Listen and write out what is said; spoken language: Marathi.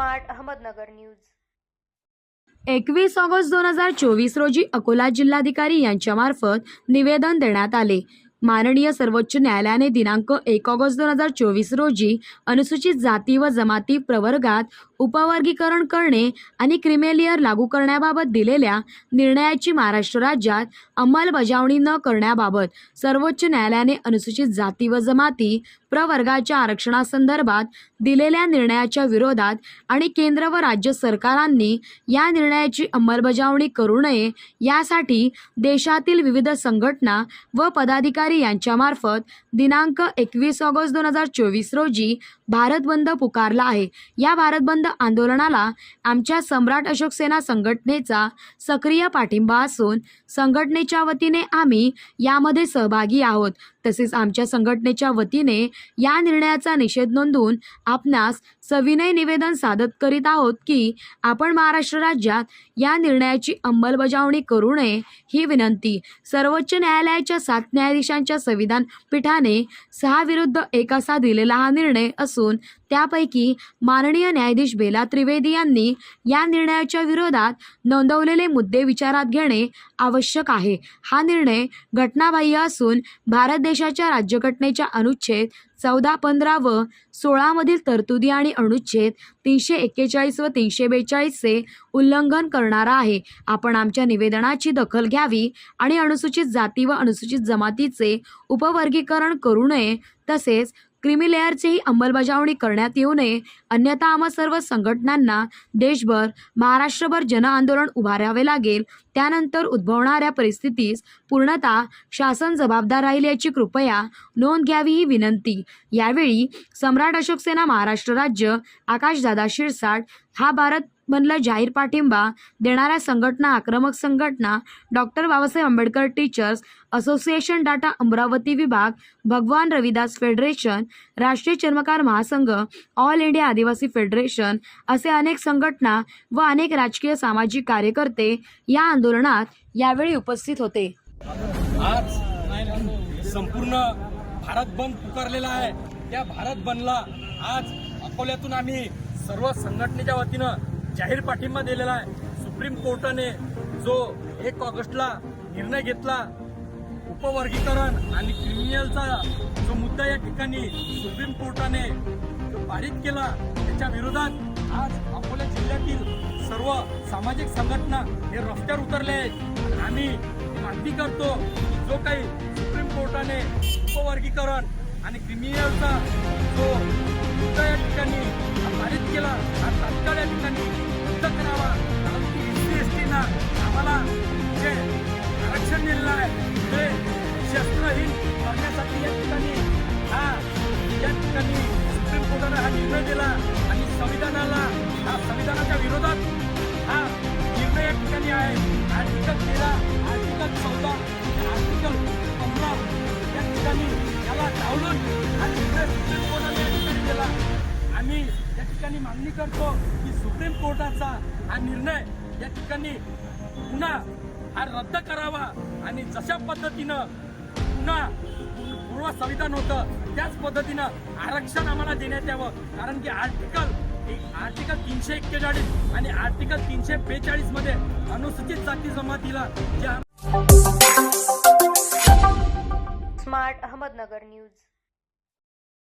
Smart Ahmednagar news. एकवीस ऑगस्ट दोन हजार चोवीस रोजी अकोला जिल्हाधिकारी यांच्यामार्फत निवेदन देण्यात आले. माननीय सर्वोच्च न्यायालयाने दिनांक एक ऑगस्ट दोन हजार चोवीस रोजी अनुसूचित जाती व जमाती प्रवर्गात उपवर्गीकरण करणे आणि क्रिमेलियर लागू करण्याबाबत दिलेल्या निर्णयाची महाराष्ट्र राज्यात अंमलबजावणी न करण्याबाबत सर्वोच्च न्यायालयाने अनुसूचित जाती व जमाती प्रवर्गाच्या आरक्षणासंदर्भात दिलेल्या निर्णयाच्या विरोधात आणि केंद्र व राज्य सरकारांनी या निर्णयाची अंमलबजावणी करू नये यासाठी देशातील विविध संघटना व पदाधिकारी यांच्यामार्फत दिनांक एकवीस ऑगस्ट दोन हजार चोवीस रोजी भारत बंद पुकारला आहे. या भारत बंद आंदोलनाला आमच्या सम्राट अशोक सेना संघटनेचा सक्रिय पाठिंबा असून संघटनेच्या वतीने आम्ही यामध्ये सहभागी आहोत. तसेच आमच्या संघटनेच्या वतीने या निर्णयाचा निषेध नोंदवून आपणास सविनय निवेदन सादर करीत आहोत की आपण महाराष्ट्र राज्यात या निर्णयाची अंमलबजावणी करू नये ही विनंती. सर्वोच्च न्यायालयाच्या सात न्यायाधीशांच्या संविधान पीठाने सहा विरुद्ध एक असा दिलेला हा निर्णय असून त्यापैकी माननीय न्यायाधीश बेला त्रिवेदी यांनी या निर्णयाच्या विरोधात नोंदवलेले मुद्दे विचारात घेणे आवश्यक आहे. हा निर्णय घटनाबाह्य असून भारत देशाच्या राज्यघटनेच्या अनुच्छेद चौदा पंधरा व सोळामधील तरतुदी आणि अनुच्छेद तीनशे एक्केचाळीस व तीनशे बेचाळीसचे उल्लंघन करणारा आहे. आपण आमच्या निवेदनाची दखल घ्यावी आणि अनुसूचित जाती व अनुसूचित जमातीचे उपवर्गीकरण करू नये तसेच क्रिमी लेअरचीही अंमलबजावणी करण्यात येऊ नये. अन्यथा आम्हा सर्व संघटनांना देशभर महाराष्ट्रभर जनआंदोलन उभारावे लागेल. त्यानंतर उद्भवणाऱ्या परिस्थितीस पूर्णतः शासन जबाबदार राहील याची कृपया नोंद घ्यावी ही विनंती. यावेळी सम्राट अशोक सेना महाराष्ट्र राज्य आकाशदादा शिरसाट हा भारत बनला जाहीर पाठिंबा देणाऱ्या संघटना आक्रमक संघटना doctor Babasaheb Ambedkar teachers association data Amravati विभाग भगवान रविदास फेडरेशन राष्ट्रीय चर्मकार महासंघ ऑल इंडिया आदिवासी फेडरेशन असे अनेक संघटना व अनेक राजकीय सामाजिक कार्यकर्ते या आंदोलनात यावेळी उपस्थित होते. आज संपूर्ण भारत बंद पुकारलेला आहे. त्या भारत बंदला आज अकोल्यातून आम्ही सर्व संघटनेच्या वतीनं जाहीर पाठिंबा दिलेला आहे. सुप्रीम कोर्टाने जो एक ऑगस्टला निर्णय घेतला उपवर्गीकरण आणि क्रिमिनलचा जो मुद्दा या ठिकाणी सुप्रीम कोर्टाने जो पारित केला त्याच्या विरोधात आज अकोला जिल्ह्यातील सर्व सामाजिक संघटना हे रस्त्यावर उतरले आहेत. आम्ही मागणी करतो जो काही सुप्रीम कोर्टाने उपवर्गीकरण आणि क्रिमिनलचा जो मुद्दा या ठिकाणी केला. हा तात्काळ या ठिकाणी रद्द करावा. कारण की एस सी एस टीना आम्हाला जे आरक्षण दिलेलं आहे ते शस्त्रहीन करण्यासाठी या ठिकाणी हा या ठिकाणी सुप्रीम कोर्टानं हा निर्णय दिला. आणि संविधानाला हा संविधानाच्या विरोधात हा निर्णय या ठिकाणी आहे. आर्टिकल तेरा आर्टिकल चौदा आर्टिकल पंधरा या ठिकाणी त्याला डावलून हा निर्णय सुप्रीम कोर्ट ठिकाणी मागणी करतो की सुप्रीम कोर्टाचा हा निर्णय या ठिकाणी पुन्हा हा रद्द करावा. आणि जशा पद्धतीनं पुन्हा पूर्व संविधान होतं त्याच पद्धतीनं आरक्षण आम्हाला देण्यात यावं. कारण की आर्टिकल आर्टिकल तीनशे एक्केचाळीस आणि आर्टिकल तीनशे बेचाळीसमध्ये अनुसूचित जाती जमातीला जे स्मार्ट अहमदनगर न्यूज.